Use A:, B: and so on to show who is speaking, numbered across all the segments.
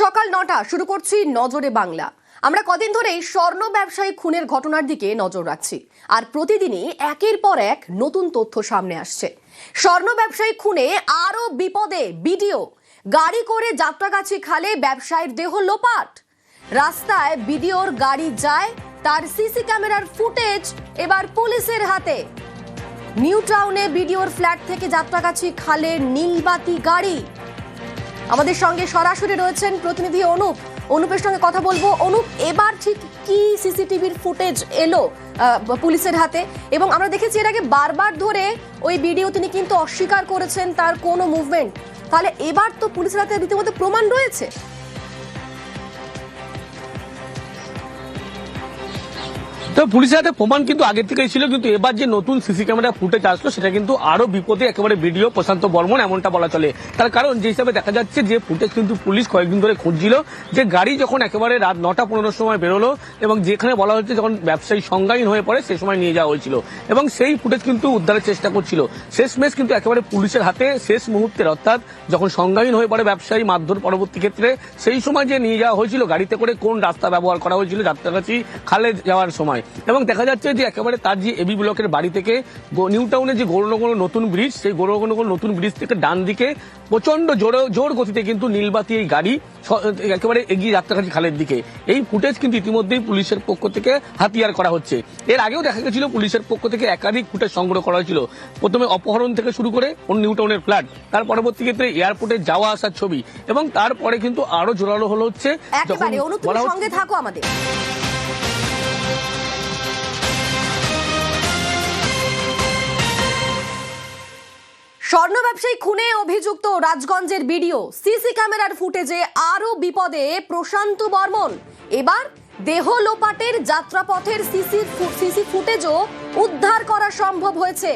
A: সকাল নটা শুরু করছি নজরে বাংলা। আমরা কদিন ধরেই স্বর্ণ ব্যবসায়ী খুনের ঘটনার দিকে নজর রাখছি। আর প্রতিদিনই একের পর এক নতুন তথ্য সামনে আসছে। স্বর্ণ ব্যবসায়ী খুনে আরও বিপদে, বিডিও। গাড়ি করে যাত্রাগাছি খালে ব্যবসায়ীর দেহ লোপাট। রাস্তায় বিডিওর গাড়ি যায়, তার সিসি ক্যামেরার ফুটেজ এবার পুলিশের হাতে। নিউ টাউনে বিডিওর ফ্ল্যাট থেকে যাত্রাগাছি খালে নীলবাতি গাড়ি। আমাদের সঙ্গে সরাসরি রয়েছেন প্রতিনিধি অনুপ। অনুপের সঙ্গে কথা বলব। অনুপ, এবার ঠিক কি সিসিটিভির ফুটেজ এলো পুলিশের হাতে? এবং আমরা দেখেছি এর আগে বারবার ধরে ওই ভিডিও তিনি কিন্তু অস্বীকার করেছেন তার কোনো মুভমেন্ট তাহলে এবার তো পুলিশের হাতে রীতিমতো প্রমাণ রয়েছে?
B: তো পুলিশের হাতে প্রমাণ কিন্তু আগে থেকেই ছিল, কিন্তু এবার যে নতুন সিসি ক্যামেরা ফুটেজ আসলো, সেটা কিন্তু আরও বিপদে একেবারে ভিডিও প্রশান্ত বর্মন এমনটা বলা চলে। তার কারণ যে হিসাবে দেখা যাচ্ছে যে ফুটেজ কিন্তু পুলিশ কয়েকদিন ধরে খুঁজছিল, যে গাড়ি যখন একেবারে রাত নটা পনেরোর সময় বেরোলো এবং যেখানে বলা হচ্ছে যখন ব্যবসায়ী সংজ্ঞাহীন হয়ে পড়ে সেই সময় নিয়ে যাওয়া হয়েছিল। এবং সেই ফুটেজ কিন্তু উদ্ধারের চেষ্টা করছিল। শেষ মেশ কিন্তু একেবারে পুলিশের হাতে শেষ মুহূর্তের অর্থাৎ যখন সংজ্ঞাহীন হয়ে পড়ে ব্যবসায়ী মারধর পরবর্তী ক্ষেত্রে, সেই সময় যে নিয়ে যাওয়া হয়েছিল, গাড়িতে করে কোন রাস্তা ব্যবহার করা হয়েছিল, যাত্রাগাছি খালে যাওয়ার সময়। এবং দেখা যাচ্ছে যে একেবারে তার যে এবি ব্লকের বাড়ি থেকে নিউ টাউনে যে গৌরনগর নতুন ব্রিজ সেই গৌরনগর নতুন ব্রিজ থেকে ডান দিকে প্রচণ্ড জোরে জোর গতিতে কিন্তু নীলবাতি এই গাড়ি একেবারে এগিয়ে যাত্রাগাছি খালের দিকে। এই ফুটেজ কিন্তু ইতিমধ্যেই পুলিশের পক্ষ থেকে হাতিয়ার করা হচ্ছে। এর আগেও দেখা গেছিল পুলিশের পক্ষ থেকে একাধিক ফুটেজ সংগ্রহ করা হয়েছিল। প্রথমে অপহরণ থেকে শুরু করে নিউ টাউনের ফ্ল্যাট তার পরবর্তী ক্ষেত্রে এয়ারপোর্টে যাওয়া আসার ছবি এবং তারপরে কিন্তু আরও জোরালো হলো হচ্ছে-
A: সঙ্গে থাকো আমাদের। ব্যবসায়ী খুনে অভিযুক্ত রাজগঞ্জের ভিডিও সিসি ক্যামেরার ফুটেজে আরও বিপদে প্রশান্ত বর্মন। এবার দেহ লোপাটের যাত্রাপথের সিসি সিসি ফুটেজও উদ্ধার করা সম্ভব হয়েছে।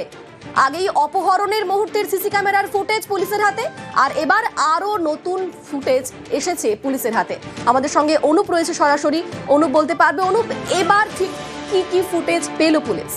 A: আগেই অপহরণের মুহূর্তের সিসি ক্যামেরার ফুটেজ পুলিশের হাতে, আর এবার আরও নতুন ফুটেজ এসেছে পুলিশের হাতে। আমাদের সঙ্গে অনুপ রয়েছে সরাসরি। অনুপ বলতে পারবে, অনুপ, এবার ঠিক কি কি ফুটেজ পেল পুলিশ?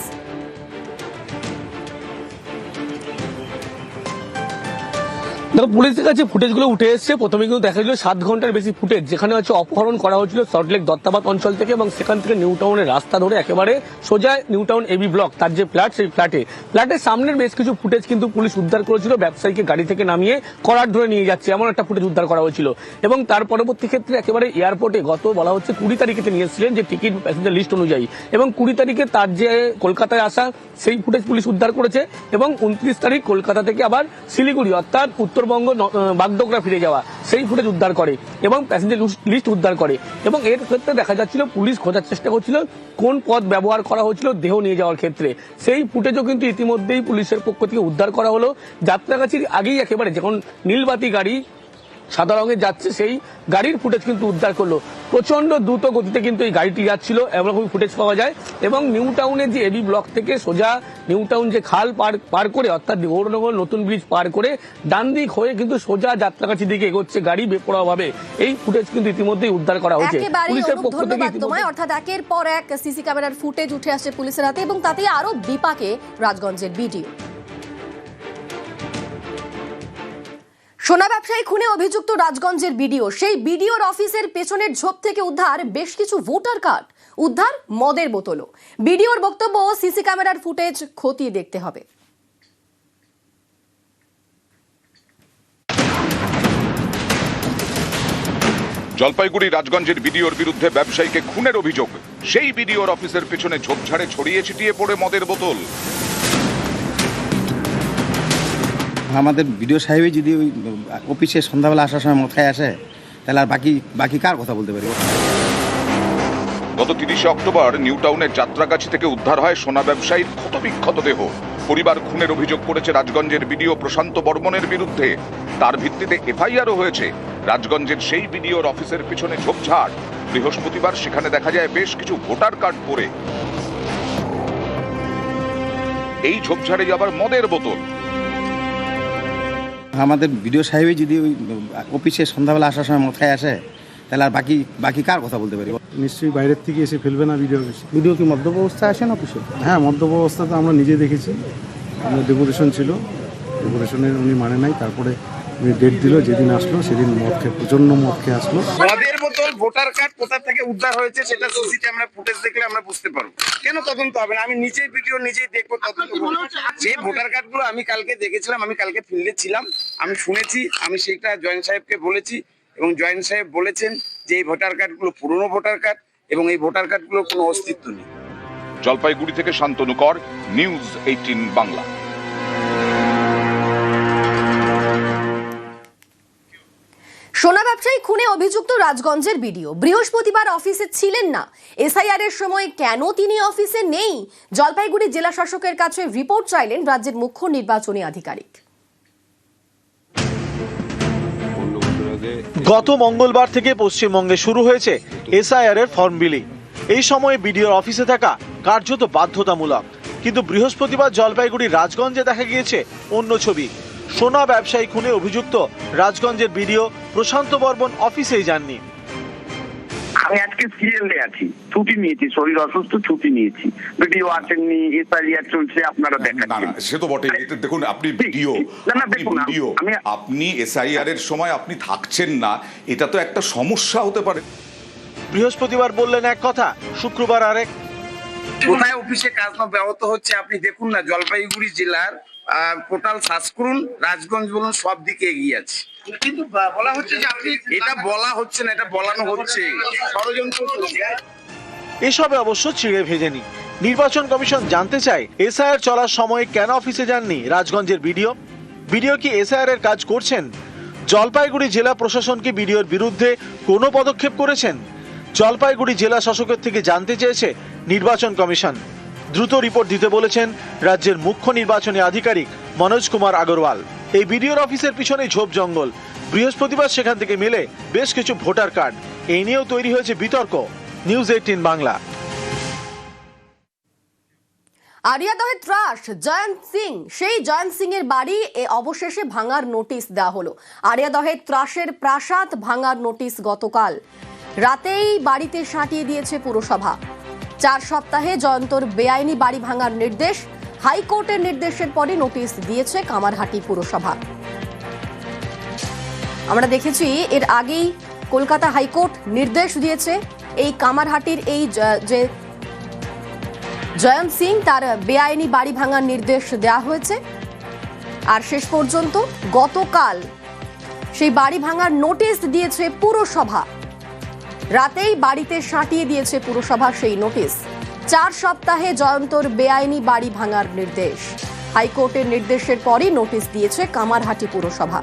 B: দেখো, পুলিশের কাছে ফুটেজগুলো উঠে এসেছে। প্রথমে কিন্তু দেখা গেল সাত ঘণ্টার বেশি ফুটেজ। যেখানে হচ্ছে অপহরণ করা হয়েছিল সল্টলেক দত্তাবাদ অঞ্চল থেকে এবং সেখান থেকে নিউ টাউনের রাস্তা ধরে একেবারে সোজা নিউ টাউন এবি ব্লক, তার যে ফ্ল্যাট, সেই ফ্ল্যাটে। ফ্ল্যাটের সামনের বেশ কিছু ফুটেজ কিন্তু পুলিশ উদ্ধার করেছিল। ব্যবসায়ীকে গাড়ি থেকে নামিয়ে করার ধরে নিয়ে যাচ্ছে। এমন একটা ফুটেজ উদ্ধার করা হয়েছিল। এবং তার পরবর্তী ক্ষেত্রে একেবারে এয়ারপোর্টে গত বলা হচ্ছে কুড়ি তারিখে নিয়ে এসেছিলেন যে টিকিট প্যাসেঞ্জার লিস্ট অনুযায়ী। এবং কুড়ি তারিখে তার যে কলকাতায় আসা, সেই ফুটেজ পুলিশ উদ্ধার করেছে। এবং উনত্রিশ তারিখ কলকাতা থেকে আবার শিলিগুড়ি, অর্থাৎ উত্তরবঙ্গ বাগডোগরা ফিরে যাওয়া, সেই ফুটেজ উদ্ধার করে এবং প্যাসেঞ্জার লিস্ট উদ্ধার করে এবং এর ক্ষেত্রে দেখা যাচ্ছিল পুলিশ খোঁজার চেষ্টা করছিল, কোন পথ ব্যবহার করা হয়েছিল দেহ নিয়ে যাওয়ার ক্ষেত্রে। সেই ফুটেজও কিন্তু ইতিমধ্যেই পুলিশের পক্ষ থেকে উদ্ধার করা হলো। যাত্রাগাছির আগেই একেবারে যখন নীলবাতি গাড়ি সাদা রঙের যাচ্ছে সেই গাড়ির ফুটেজ কিন্তু উদ্ধার করল। প্রচণ্ড দ্রুত গতিতে কিন্তু এই গাড়িটি যাচ্ছিল এরকম ফুটেজ পাওয়া যায়। এবং নিউ টাউনের যে এবি ব্লক থেকে সোজা নিউ টাউন যে খাল পার পার করে অর্থাৎ গৌরনগর নতুন ব্রিজ পার করে ডান দিক হয়ে কিন্তু সোজা যাত্রাগাছি দিকে এগোচ্ছে গাড়ি বেপরোয়া ভাবে এই ফুটেজ কিন্তু ইতিমধ্যেই উদ্ধার করা হয়েছে। পুলিশের পক্ষ থেকে
A: অর্থাৎ একের পর এক সিসি ক্যামেরার ফুটেজ উঠে আসছে পুলিশের হাতে এবং তাতে আরও বিপাকে রাজগঞ্জের ভিডিও সোনা ব্যবসায়ী খুনে অভিযুক্ত রাজগঞ্জের বিডিও। সেই বিডিওর অফিসের পেছনের ঝোপ থেকে উদ্ধার বেশ কিছু ভোটার কার্ড। উদ্ধার মদের বোতলও। বিডিওর বক্তব্য সিসি ক্যামেরার ফুটেজ খতিয়ে দেখতে হবে।
C: জলপাইগুড়ি রাজগঞ্জের বিডিওর বিরুদ্ধে ব্যবসায়ীকে খুনের অভিযোগ। সেই বিডিওর অফিসের পেছনে ঝোপঝাড়ে ছড়িয়ে ছিটিয়ে পড়ে মদের বোতল।
D: আমাদের বিডিও সাহেবই যদি ওই অফিসে সন্ধ্যাবেলা আসার সময় মাথায় আসে, তাহলে আর বাকি বাকি কার কথা বলতে পারি?
C: গত তিরিশে অক্টোবর নিউ টাউনের যাত্রাগাছি থেকে উদ্ধার হয় সোনা ব্যবসায়ীর ক্ষতবিক্ষত দেহ। পরিবার খুনের অভিযোগ করেছে রাজগঞ্জের বিডিও প্রশান্ত বর্মনের বিরুদ্ধে। তার ভিত্তিতে এফআইআরও হয়েছে। রাজগঞ্জের সেই বিডিওর অফিসের পিছনে ঝোপঝাড়। বৃহস্পতিবার সেখানে দেখা যায় বেশ কিছু ভোটার কার্ড পরে এই ঝোপঝাড়ে আবার মদের বোতল।
D: আমাদের বিডিও সাহেবই যদি ওই অফিসে সন্ধ্যাবেলা আসার সময় মাথায় আসে তাহলে আর বাকি বাকি কার কথা বলতে পারি?
E: নিশ্চয়ই বাইরের থেকে এসে ফেলবে না ভিডিও অফিসে?
F: ভিডিও কি মদ্যপ অবস্থায় আসেন অফিসে?
E: হ্যাঁ মদ্যপ অবস্থা তো আমরা নিজে দেখেছি। আমরা ডেকোরেশন ছিল। ডেকোরেশনের উনি মানে নাই তারপরে ডেট দিল যেদিন আসলো সেদিন মদ খেয়ে প্রচণ্ড মদ খেয়ে আসলো।
G: মদের বোতল ভোটার কার্ড কোথা থেকে উদ্ধার হয়েছে সেটা সিসি ক্যামেরা ফুটেজ দেখলে আমরা বুঝতে পারব। কেন তদন্ত হবে না? আমি নিজেই ভিডিও নিজেই দেখব তদন্ত যে ভোটার কার্ডগুলো আমি কালকে দেখেছিলাম আমি কালকে ফিল্ডে ছিলাম। আমি শুনেছি আমি সেটা জয়েন্ট সাহেবকে বলেছি এবং জয়েন্ট সাহেব বলেছেন যে এই ভোটার কার্ডগুলো পুরনো ভোটার কার্ড এবং এই ভোটার কার্ডগুলোর কোনো অস্তিত্ব নেই।
C: জলপাইগুড়ি থেকে শান্তনু কর নিউজ এইটিন বাংলা।
A: সোনা ব্যবসায়ী খুনে অভিযুক্ত রাজগঞ্জের বিডিও। বৃহস্পতিবার অফিসে ছিলেন না। এসআইআর এর সময় কেন তিনি অফিসে নেই? জলপাইগুড়ি জেলা শাসকের কাছে রিপোর্ট চাইলেন রাজ্যের মুখ্য নির্বাচনী আধিকারিক।
H: গত মঙ্গলবার থেকে পশ্চিমবঙ্গে শুরু হয়েছে এসআইআর এর ফর্ম বিলি। এই সময়ে বিডিওর অফিসে থাকা কার্যত বাধ্যতামূলক। কিন্তু বৃহস্পতিবার জলপাইগুড়ির রাজগঞ্জে দেখা গিয়েছে অন্য ছবি। সোনা ব্যবসায়ী খুনে অভিযুক্ত। রাজগঞ্জের বিডিও প্রশান্ত বর্মন অফিসেই যাননি।
G: আমি আজকে আছি। ছুটি নিয়েছি শরীর অসুস্থ ছুটি নিয়েছি। ভিডিও আসেননি এসআইআর চলছে আপনারা
C: না না সে তো বটে দেখুন আপনি ভিডিও
G: দেখুন,
C: ভিডিও আপনি এসআইআর এর সময় আপনি থাকছেন না এটা তো একটা সমস্যা হতে পারে।
H: বৃহস্পতিবার বললেন এক কথা শুক্রবার আরেক।
G: কোথায় অফিসে কাজ না ব্যাহত হচ্ছে আপনি দেখুন না জলপাইগুড়ি জেলার পোর্টাল সার্চ করুন রাজগঞ্জ বলুন সব দিকে এগিয়ে আছে। কিন্তু বলা হচ্ছে যে আপনি এটা বলা হচ্ছে না এটা বলানো হচ্ছে। ষড়যন্ত্র
H: এসবে অবশ্য চিড়ে ভেজেনি। নির্বাচন কমিশন জানতে চায় এসআইআর চলার সময় কেন অফিসে যাননি রাজগঞ্জের বিডিও? বিডিও কি এসআইআর এর কাজ করছেন? জলপাইগুড়ি জেলা প্রশাসন কি বিডিওর বিরুদ্ধে কোনো পদক্ষেপ করেছেন? জলপাইগুড়ি জেলা শাসকের থেকে জানতে চেয়েছে নির্বাচন কমিশন। দ্রুত রিপোর্ট দিতে বলেছেন রাজ্যের মুখ্য নির্বাচনী আধিকারিক মনোজ কুমার আগরওয়াল। এই বিডিওর অফিসের পিছনে ঝোপ জঙ্গল। বৃহস্পতিবার সেখান থেকে মেলে বেশ কিছু ভোটার কার্ড। এই নিয়েও তৈরি হয়েছে বিতর্ক। News eighteen Bangla.
A: আরিয়াদহের ত্রাস, জয়ন্ত সিং। সেই জয়ন্ত সিং এর বাড়ি এ অবশেষে ভাঙার নোটিশ দেওয়া হলো। আরিয়াদহের ত্রাসের প্রাসাদ ভাঙার নোটিশ গতকাল। রাতেই বাড়িতে সাঁটিয়ে দিয়েছে পুরসভা। চার সপ্তাহে জয়ন্তর বেআইনি বাড়ি ভাঙার নির্দেশ। হাইকোর্টের নির্দেশের পরে নোটিশ দিয়েছে কামারহাটি পুরসভা। আমরা দেখেছি, এর আগেই কলকাতা হাইকোর্ট নির্দেশ দিয়েছে এই কামারহাটির এই যে জয়ন্ত সিং, তার বেআইনি বাড়ি ভাঙার নির্দেশ দেওয়া হয়েছে। আর শেষ পর্যন্ত গতকাল সেই বাড়ি ভাঙার নোটিশ দিয়েছে পুরসভা। রাতেই বাড়িতে সাঁটিয়ে দিয়েছে পুরসভা সেই নোটিশ। চার সপ্তাহে জয়ন্তর বেআইনি বাড়ি ভাঙার নির্দেশ। হাইকোর্টের নির্দেশের পরই নোটিশ দিয়েছে কামারহাটি পুরসভা।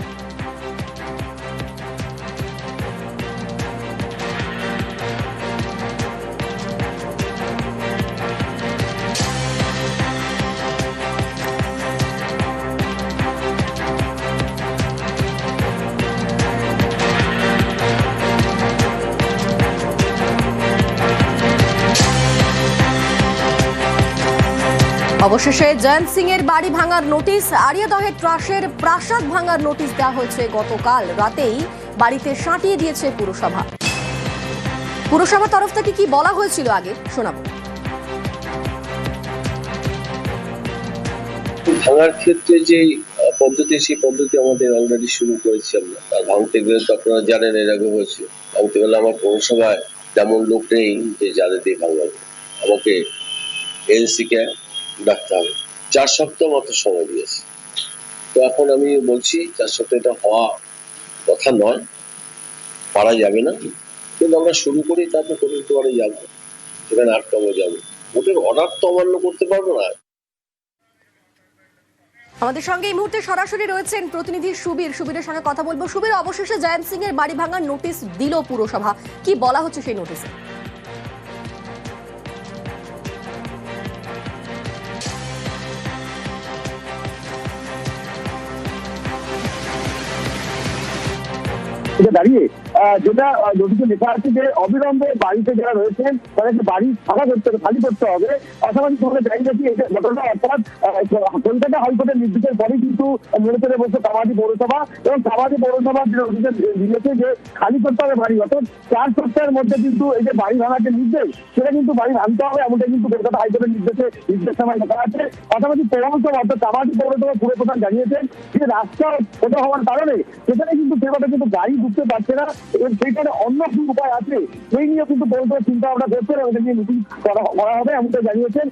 A: অবশেষে জয়ন্ত সিং এর বাড়ি ভাঙার নোটিশ, আরিয়াদহের ত্রাসের প্রাসাদ ভাঙার নোটিশ দেওয়া হয়েছে গতকাল রাতেই। বাড়িতে সাঁটিয়ে দিয়েছে পুরসভা। পুরসভা তরফ থেকে কি বলা হয়েছিল আগে? শোনাবো।
I: ভাঙার ক্ষেত্রে যে পদ্ধতি, সেই পদ্ধতি আমাদের অলরেডি শুরু করেছি আমরা। ভাঙতে গেলে তো আপনারা জানেন, এর আগে হয়েছে ভাঙতে গেলে আমার পৌরসভায় তেমন লোক নেই যে যাদের দিয়ে ভাঙাবো। আমাকে এনসি কে ডাকতে হবে চার সপ্তাহ মাত্র সময় দিয়েছে। তো এখন আমি বলছি, চার সপ্তাহ এটা হওয়া কথা নয়, পারা যাবে না। কিন্তু আমরা শুরু করি, তারপর করতে পারে যাব। সেখানে আটকামো যাব। ওদের অর্ডার তো অমান্য করতে পারব না।
A: আমাদের সঙ্গে এই মুহূর্তে সরাসরি রয়েছেন প্রতিনিধি সুবীর। সুবীরের সঙ্গে কথা বলব। সুবীর, অবশেষে জয়ন্ত সিং এর বাড়ি ভাঙার নোটিশ দিল পুরসভা। কি বলা হচ্ছে সেই নোটিশে?
J: এটা দাঁড়িয়ে
H: আহ, যেটা নোটিশে লেখা আছে যে অবিলম্বে বাড়িতে যারা রয়েছেন, তাদেরকে বাড়ি ফাঁকা করতে হবে, খালি করতে হবে। পাশাপাশি তোমাদের জানি যে এই ঘটনা, অর্থাৎ কলকাতা হাইকোর্টের নির্দেশের পরে কিন্তু নিরন্তরে বসে কামাদি পৌরসভা এবং কামাদি পৌরসভা যে নোটিশে দিয়েছে যে খালি করতে হবে বাড়ি, অর্থাৎ চার সপ্তাহের মধ্যে কিন্তু এই যে বাড়ি ভাঙার যে নির্দেশ, সেটা কিন্তু বাড়ি ভাঙতে হবে এমনটা কিন্তু কলকাতা হাইকোর্টের নির্দেশে নির্দেশনায় লেখা আছে। পাশাপাশি পৌরসভা, অর্থাৎ কামাদি পৌরসভা পুরো প্রধান জানিয়েছেন যে রাস্তা ছোট হওয়ার কারণে, সেখানে কিন্তু সেভাবে কিন্তু গাড়ি ঢুকতে পারছে না। এবং সেইখানে অন্য কি উপায় আছে, সেই নিয়ে কিন্তু পৌরসভা চিন্তা ভাবনা করছে এবং নিয়ে মিটিং করা হবে এমনটা জানিয়েছেন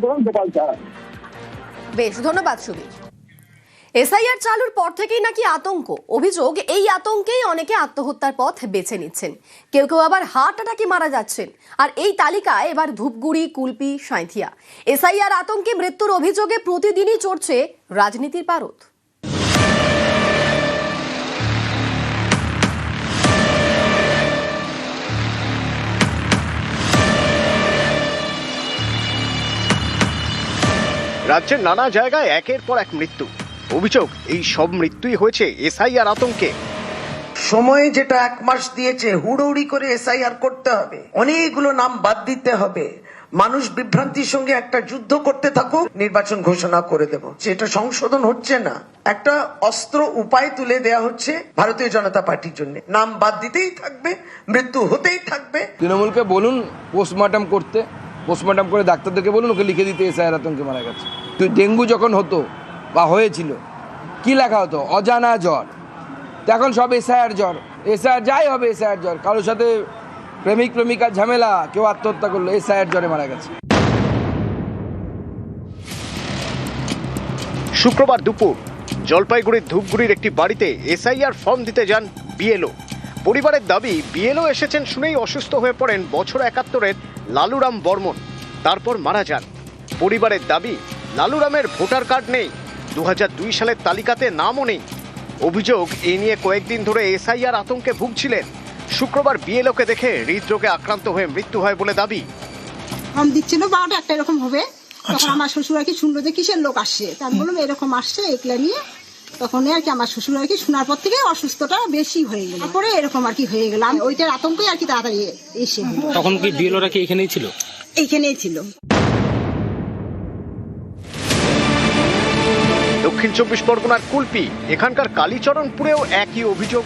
H: প্রধান গোপাল
A: বেশ, ধন্যবাদ সুবীর। এসআইআর চালুর পর থেকেই নাকি আতঙ্ক। অভিযোগ, এই আতঙ্কেই অনেকে আত্মহত্যার পথ বেছে নিচ্ছেন। কেউ কেউ আবার হার্ট অ্যাটাকে মারা যাচ্ছেন। আর এই তালিকায় এবার ধূপগুড়ি, কুলপি সাঁথিয়া এসআইআর আতঙ্কে মৃত্যুর অভিযোগে প্রতিদিনই চড়ছে রাজনীতির পারদ।
K: রাজ্যের নানা জায়গায় একের পর এক মৃত্যু। অভিযোগ এই সব মৃত্যুই হয়েছে এসআইআর আতঙ্কে।
L: সময়ে যেটা এক মাস দিয়েছে হুড়োহুড়ি করে এসআইআর করতে হবে। অনেকগুলো নাম বাদ দিতে হবে। মানুষ বিভ্রান্তির সঙ্গে একটা যুদ্ধ করতে থাকুক নির্বাচন ঘোষণা করে দেব। সেটা সংশোধন হচ্ছে না। একটা অস্ত্র উপায় তুলে দেয়া হচ্ছে ভারতীয় জনতা পার্টির জন্য। নাম বাদ দিতেই থাকবে মৃত্যু হতেই থাকবে।
M: তৃণমূলকে বলুন পোস্টমর্টম করতে। পোস্টমর্টম করে ডাক্তারদেরকে বলুন ওকে লিখে দিতে এসআইয়ের আতঙ্কে মারা গেছে। তুই ডেঙ্গু যখন হতো বা হয়েছিল, কি লেখা হতো? অজানা জ্বর। এখন সব এসআইআর জ্বর। এসআইআর যাই হবে এসআইআর জ্বর, কারোর সাথে প্রেমিক, প্রেমিকার ঝামেলা, কেউ আত্মহত্যা করল, এসআইআর জ্বরে মারা গেছে।
K: শুক্রবার দুপুর, জলপাইগুড়ির ধূপগুড়ির একটি বাড়িতে এসআইআর ফর্ম দিতে যান বিএলও। পরিবারের দাবি, বিএলও এসেছেন শুনেই অসুস্থ হয়ে পড়েন বছর একাত্তরের লালুরাম বর্মন, তারপর মারা যান। পরিবারের দাবি লালুরামের ভোটার কার্ড নেই। দু সালের তালিকাতে নামও নেই। অভিযোগ এ নিয়ে কয়েকদিন ধরে এসআইআর আতঙ্কে ভুগছিলেন। শুক্রবার বিএলওকে দেখে হৃদরোগে আক্রান্ত হয়ে মৃত্যু হয় বলে দাবি।
N: ফর্ম দিচ্ছিল বারোটা একটা এরকম হবে। তখন আমার শ্বশুর আর কি শুনলো যে কিসের লোক আসছে। তা আমি বললাম এরকম আসছে একলা নিয়ে। তখন আর কি আমার শ্বশুর আর কি শোনার পর থেকে অসুস্থতা বেশি হয়ে গেল। তারপরে এরকম আর কি হয়ে গেল। আমি ওইটার আতঙ্কই আর কি তাড়াতাড়ি এসে
O: তখন কি বিএলওরা কি এখানেই ছিল?
N: এইখানেই ছিল।
K: দক্ষিণ চব্বিশ পরগনার কুলপি এখানকার কালীচরণপুরেও একই অভিযোগ।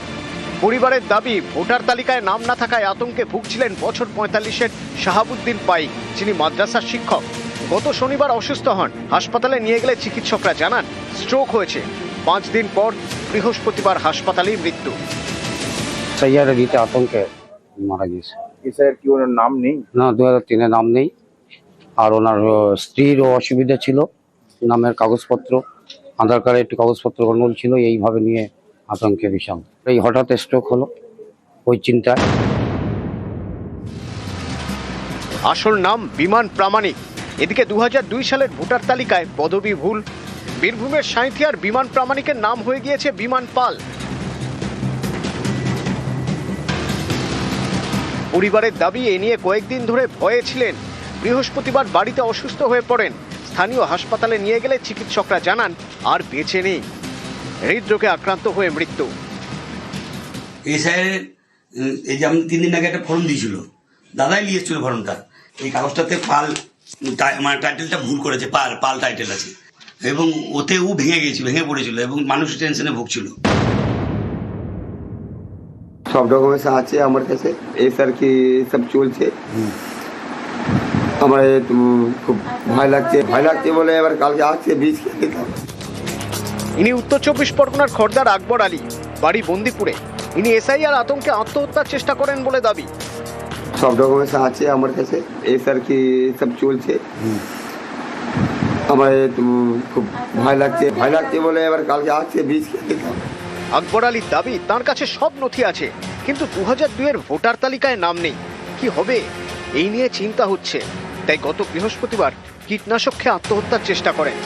K: পরিবারের দাবি ভোটার তালিকায় নাম না থাকায় আতঙ্কে ভুগছিলেন বছর পঁয়তাল্লিশের শাহাবুদ্দিন পাই যিনি মাদ্রাসার শিক্ষক। গত শনিবার অসুস্থ হন। হাসপাতালে নিয়ে গেলে চিকিৎসকরা জানান স্ট্রোক হয়েছে। পাঁচ দিন পর বৃহস্পতিবার হাসপাতালেই মৃত্যু।
P: দিতে আতঙ্কে মারা গিয়েছে।
Q: এসআইআর কি ওনার নাম নেই?
P: না দু হাজার তিনে নাম নেই। আর ওনার স্ত্রীরও অসুবিধা ছিল নামের কাগজপত্র। আধার কার্ডে একটু কাগজপত্র গন্ডগোল ছিল, এইভাবে নিয়ে আতঙ্কে বিষম এই হঠাৎ স্ট্রোক হলো, ওই চিন্তায়।
K: আসল নাম বিমান প্রামাণিক। এদিকে দু হাজার দুই সালের ভোটার তালিকায় পদবি ভুল। বীরভূমের সাঁথিয়ার বিমান প্রামাণিকের নাম হয়ে গিয়েছে বিমান পাল। পরিবারের দাবি, এ নিয়ে কয়েকদিন ধরে ভয়ে ছিলেন। বৃহস্পতিবার বাড়িতে অসুস্থ হয়ে পড়েন। স্থানীয় হাসপাতালে নিয়ে গেলে চিকিৎসকরা জানান আর বেঁচে নেই। হৃদরোগে আক্রান্ত হয়ে মৃত্যু।
R: এসআইয়ের এই যে আমি তিন দিন আগে একটা ফর্ম দিয়েছিল। দাদাই নিয়ে এসেছিল ফর্মটা। এই কাগজটাতে পাল টা- মানে টাইটেলটা ভুল করেছে পাল পাল টাইটেল আছে। এবং ওতে ও ভেঙে গেছিল ভেঙে পড়েছিল এবং মানুষ টেনশনে ভুগছিল।
S: সব ডকুমেন্টস আছে আমার কাছে। এই স্যার কি সব চলছে? আমার খুব ভয় লাগছে। ভয় লাগছে বলে এবার কালকে আসছে বীজ খেয়ে দিতাম
K: ইনি উত্তর চব্বিশ পরগনার খর্দার আকবর আলী বাড়ি বন্দিপুরে। ইনি এসআইআর আতঙ্কে আত্মহত্যার চেষ্টা করেন বলে দাবি।
S: সব ডকুমেন্টস আছে আমার কাছে। এই স্যার কি সব চলছে। আমার খুব ভয় লাগছে। ভয় লাগছে বলে এবার কালকে আসছে বীজ খেয়ে দিতাম
K: আকবর আলীর দাবি তার কাছে সব নথি আছে কিন্তু দু হাজার দুইয়ের ভোটার তালিকায় নাম নেই। কি হবে? এই নিয়ে চিন্তা হচ্ছে। তাই গত বৃহস্পতিবার কীটনাশক খেয়ে আত্মহত্যার চেষ্টা করেন।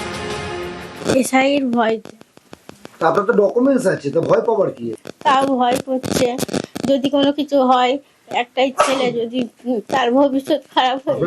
N: এসআইয়ের ভয়
F: আপনার তো ডকুমেন্টস আছে তো ভয় পাবার কি?
N: তাও ভয় করছে। যদি কোনো কিছু হয় একটাই ছেলে যদি তার ভবিষ্যৎ খারাপ হয়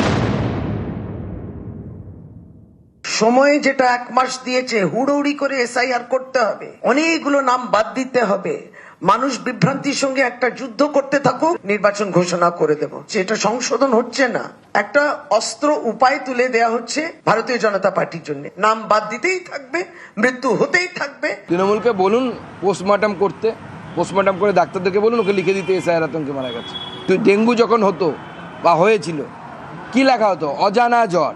L: সময়ে যেটা এক মাস দিয়েছে হুড়োহুড়ি করে এসআইআর করতে হবে। অনেকগুলো নাম বাদ দিতে হবে। মানুষ বিভ্রান্তির সঙ্গে একটা যুদ্ধ করতে থাকুক, নির্বাচন ঘোষণা করে দেব। সেটা সংশোধন হচ্ছে না। একটা অস্ত্র উপায় তুলে দেয়া হচ্ছে ভারতীয় জনতা পার্টির জন্য। নাম বাদ দিতেই থাকবে, মৃত্যু হতেই থাকবে।
M: তৃণমূলকে বলুন পোস্টমর্টম করতে। পোস্টমর্টম করে ডাক্তারদেরকে বলুন, ওকে লিখে দিতে এসআইআর আতঙ্কে মারা গেছে। তো ডেঙ্গু যখন হতো বা হয়েছিল, কি লেখা হতো? অজানা জ্বর।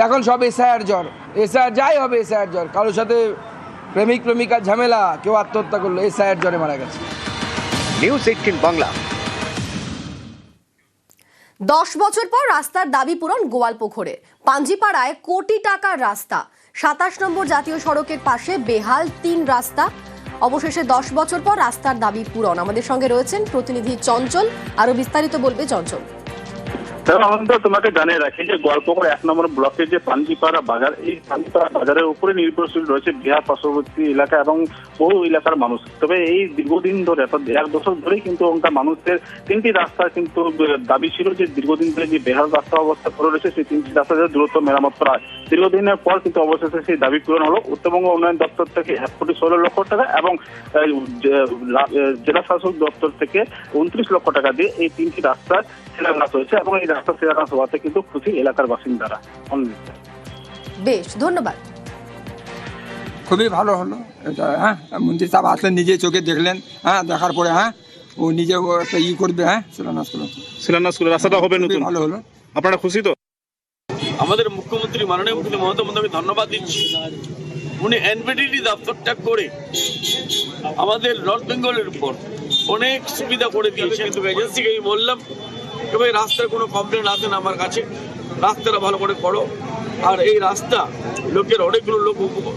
M: এখন সব এসআইআর জ্বর। এসআইআর যাই হবে এসআইআর জ্বর। কারোর সাথে প্রেমিক প্রেমিকার ঝামেলা কেউ আত্মহত্যা করল এসআইআর জ্বরে মারা গেছে।
K: News eighteen Bangla.
A: দশ বছর পর রাস্তার দাবি পূরণ গোয়ালপুকুরে পাঞ্জিপাড়ায় কোটি টাকার রাস্তা। সাতাশ নম্বর জাতীয় সড়কের পাশে বেহাল তিন রাস্তা। অবশেষে দশ বছর পর রাস্তার দাবি পূরণ। আমাদের সঙ্গে রয়েছেন প্রতিনিধি চঞ্চল। আরও বিস্তারিত বলবে চঞ্চল।
T: দেখো আমাদের তোমাকে জানিয়ে রাখি যে গল্পকর এক নম্বর ব্লকের যে পাঞ্জিপাড়া বাজার, এই পাঞ্জিপাড়া বাজারের উপরে নির্ভরশীল রয়েছে বিহার পার্শ্ববর্তী এলাকা এবং বহু এলাকার মানুষ। তবে এই দীর্ঘদিন ধরে এক বছর ধরেই কিন্তু ওখানকার মানুষের তিনটি রাস্তা কিন্তু দাবি ছিল যে দীর্ঘদিন ধরে যে বেহাল রাস্তা অবস্থা করে রয়েছে, সেই তিনটি রাস্তা যাতে দ্রুত মেরামত করা হয়। দীর্ঘদিনের পর কিন্তু অবশেষে সেই দাবি পূরণ হলো। উত্তরবঙ্গ উন্নয়ন দপ্তর থেকে এক কোটি ষোলো লক্ষ টাকা এবং জেলা শাসক দপ্তর থেকে উনত্রিশ লক্ষ টাকা দিয়ে এই তিনটি রাস্তার শিলান্যাস হয়েছে এবং এই রাস্তা শিলান্যাস হওয়াতে কিন্তু খুশি এলাকার বাসিন্দারা
A: বেশ ধন্যবাদ।
U: খুবই ভালো হলো। এটা হ্যাঁ মন্ত্রী সাহেব আসলেন নিজে চোখে দেখলেন হ্যাঁ দেখার পরে হ্যাঁ ও নিজে একটা ই করবে হ্যাঁ শিলান্যাস করবে।
T: শিলান্যাস করে রাস্তাটা হবে নতুন।
U: ভালো হলো।
T: আপনারা খুশি তো?
B: আমাদের মুখ্যমন্ত্রী মাননীয় মুখ্যমন্ত্রী মমতা বন্দ্যোপাধ্যায় ধন্যবাদ দিচ্ছি। উনি এনপিডিডি দপ্তরটা করে আমাদের নর্থ বেঙ্গলের উপর অনেক সুবিধা করে দিয়েছে কিন্তু এজেন্সিকে আমি বললাম তবে রাস্তার কোনো কমপ্লেন আসে না আমার কাছে? রাস্তাটা ভালো করে করো। আর এই রাস্তা লোকের অনেকগুলো লোক উপভোগ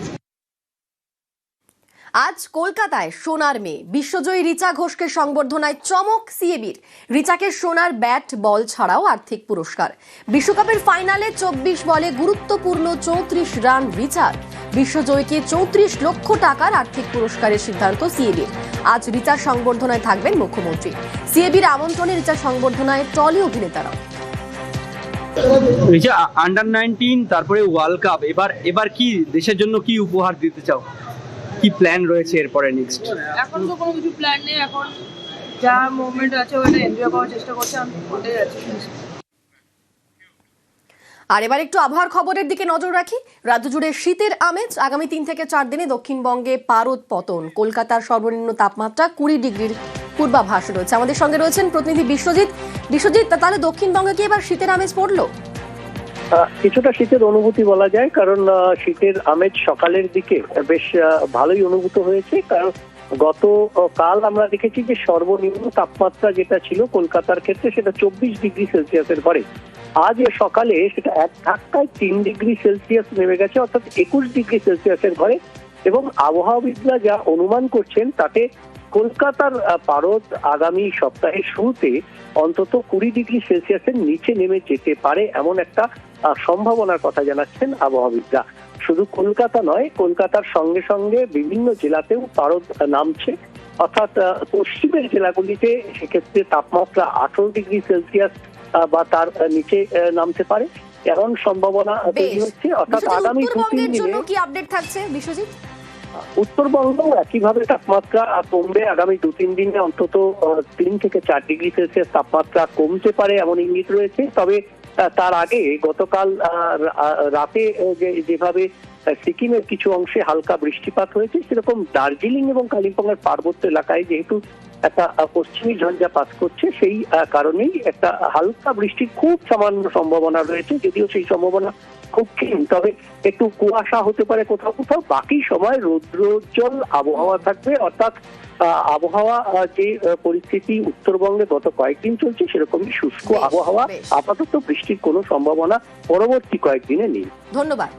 A: আজ কলকাতায় সোনার মেয়ে। বিশ্বজয়ী রিচা ঘোষকে সংবর্ধনায় চমক সিএবির। রিচাকে সোনার ব্যাট, বল ছাড়াও আর্থিক পুরস্কার। বিশ্বকাপের ফাইনালে চব্বিশ বলে গুরুত্বপূর্ণ চৌত্রিশ রান রিচার। বিশ্বজয়ীকে চৌত্রিশ লক্ষ টাকার আর্থিক পুরস্কারের সিদ্ধান্ত সিএবির আজ রিচার সংবর্ধনায় থাকবেন মুখ্যমন্ত্রী। সিএবির আমন্ত্রণে রিচার সংবর্ধনায় টলি অভিনেতারাও
V: আন্ডার নাইনটিন তারপরে ওয়ার্ল্ড কাপ এবার এবার কি দেশের জন্য কি উপহার দিতে চাও? কি প্ল্যান রয়েছে এরপরে নেক্সট
W: এখন তো কোনো কিছু প্ল্যান নেই এখন যা মুভমেন্ট আছে ওটা এনজয় করার চেষ্টা করছি আমি ওটাই আছি
A: আর এবার একটু আবহাওয়ার খবরের দিকে নজর রাখি। রাজ্য জুড়ে শীতের আমেজ আগামী তিন থেকে চার দিনে দক্ষিণবঙ্গে পারদ পতন। কলকাতার সর্বনিম্ন তাপমাত্রা কুড়ি ডিগ্রির পূর্বাভাস রয়েছে। আমাদের সঙ্গে রয়েছেন প্রতিনিধি বিশ্বজিৎ। বিশ্বজিৎ তাহলে দক্ষিণবঙ্গে কি এবার শীতের আমেজ পড়ল?
X: কিছুটা শীতের অনুভূতি বলা যায়, কারণ শীতের আমেজ সকালের দিকে বেশ ভালোই অনুভূত হয়েছে। কারণ গত কাল আমরা দেখেছি যে সর্বনিম্ন তাপমাত্রা যেটা ছিল কলকাতার ক্ষেত্রে সেটা চব্বিশ ডিগ্রি সেলসিয়াসের ঘরে। আজ সকালে সেটা এক ধাক্কায় তিন ডিগ্রি সেলসিয়াস নেমে গেছে, অর্থাৎ একুশ ডিগ্রি সেলসিয়াসের ঘরে। এবং আবহাওয়াবিদরা যা অনুমান করছেন তাতে কলকাতার পারদ আগামী সপ্তাহের শুরুতে অন্তত কুড়ি ডিগ্রি সেলসিয়াসের নিচে নেমে যেতে পারে এমন একটা সম্ভাবনার কথা জানাচ্ছেন আবহাওয়াবিদরা। শুধু কলকাতা নয় কলকাতার সঙ্গে সঙ্গে বিভিন্ন জেলাতেও পারদ নামছে। অর্থাৎ পশ্চিমের জেলাগুলিতে সেক্ষেত্রে তাপমাত্রা আঠারো ডিগ্রি সেলসিয়াস বা তার নিচে নামতে পারে। এমন সম্ভাবনা তৈরি হচ্ছে। অর্থাৎ আগামী দু তিন দিনে
A: কি আপডেট থাকছে বিশ্বজিৎ?
X: উত্তরবঙ্গেও একইভাবে তাপমাত্রা কমবে। আগামী দু তিন দিনে অন্তত তিন থেকে চার ডিগ্রি সেলসিয়াস তাপমাত্রা কমতে পারে এমন ইঙ্গিত রয়েছে। তবে তার আগে গতকাল রাতে যেভাবে সিকিমের কিছু অংশে হালকা বৃষ্টিপাত হয়েছে, সেরকম দার্জিলিং এবং কালিম্পংয়ের পার্বত্য এলাকায় যেহেতু একটা পশ্চিমী ঝঞ্ঝা পাস করছে, সেই কারণেই একটা হালকা বৃষ্টির খুব সামান্য সম্ভাবনা রয়েছে, যদিও সেই সম্ভাবনা খুব ক্ষীণ। তবে একটু কুয়াশা হতে পারে কোথাও কোথাও। বাকি সময় রৌদ্রোজ্জ্বল আবহাওয়া থাকবে। অর্থাৎ আবহাওয়া যে পরিস্থিতি উত্তরবঙ্গে গত কয়েকদিন চলছে সেরকমই শুষ্ক আবহাওয়া। আপাতত বৃষ্টির কোনো সম্ভাবনা পরবর্তী কয়েকদিনে নেই।
A: ধন্যবাদ।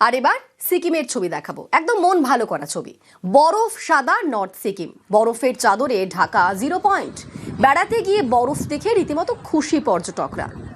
A: আর এবার সিকিমের ছবি দেখাবো। একদম মন ভালো করা ছবি। বরফ সাদা নর্থ সিকিম। বরফের চাদরে ঢাকা জিরো পয়েন্ট। বেড়াতে গিয়ে বরফ দেখে রীতিমতো খুশি পর্যটকরা।